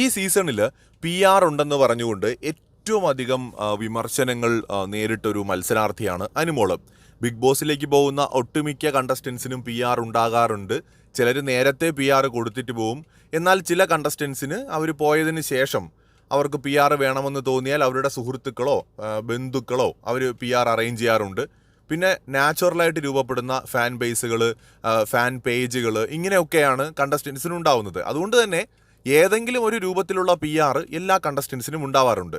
ഈ സീസണിൽ P R ഉണ്ടെന്ന് പറഞ്ഞുകൊണ്ട് ഏറ്റവും അധികം വിമർശനങ്ങൾ നേരിട്ടൊരു മത്സരാർത്ഥിയാണ് അനുമോൾ. ബിഗ് ബോസിലേക്ക് പോകുന്ന ഒട്ടുമിക്ക കണ്ടസ്റ്റൻസിനും പി ആർ ഉണ്ടാകാറുണ്ട്. ചിലർ നേരത്തെ പി ആർ കൊടുത്തിട്ട് പോവും. എന്നാൽ ചില കണ്ടസ്റ്റൻസിന് അവർ പോയതിന് ശേഷം അവർക്ക് പി ആർ വേണമെന്ന് തോന്നിയാൽ അവരുടെ സുഹൃത്തുക്കളോ ബന്ധുക്കളോ അവർ പി ആർ അറേഞ്ച് ചെയ്യാറുണ്ട്. പിന്നെ നാച്ചുറലായിട്ട് രൂപപ്പെടുന്ന ഫാൻ ബേസുകൾ ഫാൻ പേജുകൾ ഇങ്ങനെയൊക്കെയാണ് കണ്ടസ്റ്റൻസിന് ഉണ്ടാവുന്നത്. അതുകൊണ്ട് തന്നെ ഏതെങ്കിലും ഒരു രൂപത്തിലുള്ള പി ആർ എല്ലാ കണ്ടസ്റ്റൻസിനും ഉണ്ടാവാറുണ്ട്.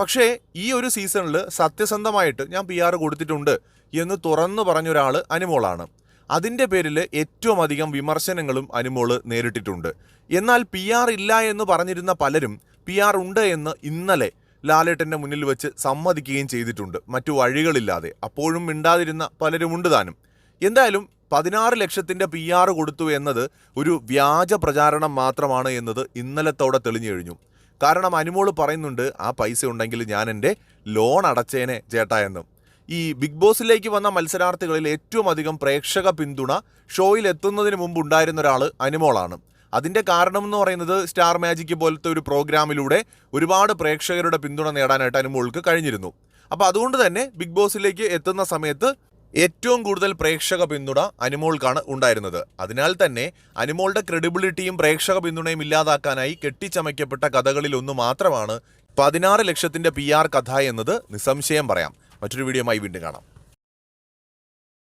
പക്ഷേ ഈ ഒരു സീസണിൽ സത്യസന്ധമായിട്ട് ഞാൻ പി ആർ കൊടുത്തിട്ടുണ്ട് എന്ന് തുറന്നു പറഞ്ഞൊരാൾ അനുമോളാണ്. അതിന്റെ പേരിൽ ഏറ്റവും അധികം വിമർശനങ്ങളും അനുമോൾ നേരിട്ടിട്ടുണ്ട്. എന്നാൽ പി ആർ ഇല്ല എന്ന് പറഞ്ഞിരുന്ന പലരും പി ആർ ഉണ്ട് എന്ന് ഇന്നലെ ലാലേട്ടന്റെ മുന്നിൽ വെച്ച് സമ്മതിക്കുകയും ചെയ്തിട്ടുണ്ട്. മറ്റു വഴികളില്ലാതെ. അപ്പോഴും മിണ്ടാതിരുന്ന പലരുമുണ്ട് താനും. എന്തായാലും പതിനാറ് ലക്ഷത്തിന്റെ പി ആർ കൊടുത്തു എന്നത് ഒരു വ്യാജ പ്രചാരണം മാത്രമാണ് എന്നത് ഇന്നലത്തോടെ തെളിഞ്ഞു കഴിഞ്ഞു. കാരണം അനുമോൾ പറയുന്നുണ്ട് ആ പൈസ ഉണ്ടെങ്കിൽ ഞാൻ എന്റെ ലോൺ അടച്ചേനെ ചേട്ടാ എന്നും. ഈ ബിഗ് ബോസിലേക്ക് വന്ന മത്സരാർത്ഥികളിൽ ഏറ്റവും അധികം പ്രേക്ഷക പിന്തുണ ഷോയിൽ എത്തുന്നതിന് മുമ്പ് ഉണ്ടായിരുന്ന ഒരാൾ അനുമോളാണ്. അതിന്റെ കാരണം എന്ന് പറയുന്നത് സ്റ്റാർ മാജിക് പോലത്തെ ഒരു പ്രോഗ്രാമിലൂടെ ഒരുപാട് പ്രേക്ഷകരുടെ പിന്തുണ നേടാനായിട്ട് അനുമോൾക്ക് കഴിഞ്ഞിരുന്നു. അപ്പോൾ അതുകൊണ്ട് തന്നെ ബിഗ് ബോസിലേക്ക് എത്തുന്ന സമയത്ത് ഏറ്റവും കൂടുതൽ പ്രേക്ഷക പിന്തുണ അനുമോൾക്കാണ് ഉണ്ടായിരുന്നത്. അതിനാൽ തന്നെ അനുമോളുടെ ക്രെഡിബിലിറ്റിയും പ്രേക്ഷക പിന്തുണയും ഇല്ലാതാക്കാനായി കെട്ടിച്ചമയ്ക്കപ്പെട്ട കഥകളിൽ ഒന്ന് മാത്രമാണ് പതിനാറ് ലക്ഷത്തിന്റെ പി ആർ കഥ എന്നത് നിസ്സംശയം പറയാം. മറ്റൊരു വീഡിയോയുമായി വീണ്ടും കാണാം.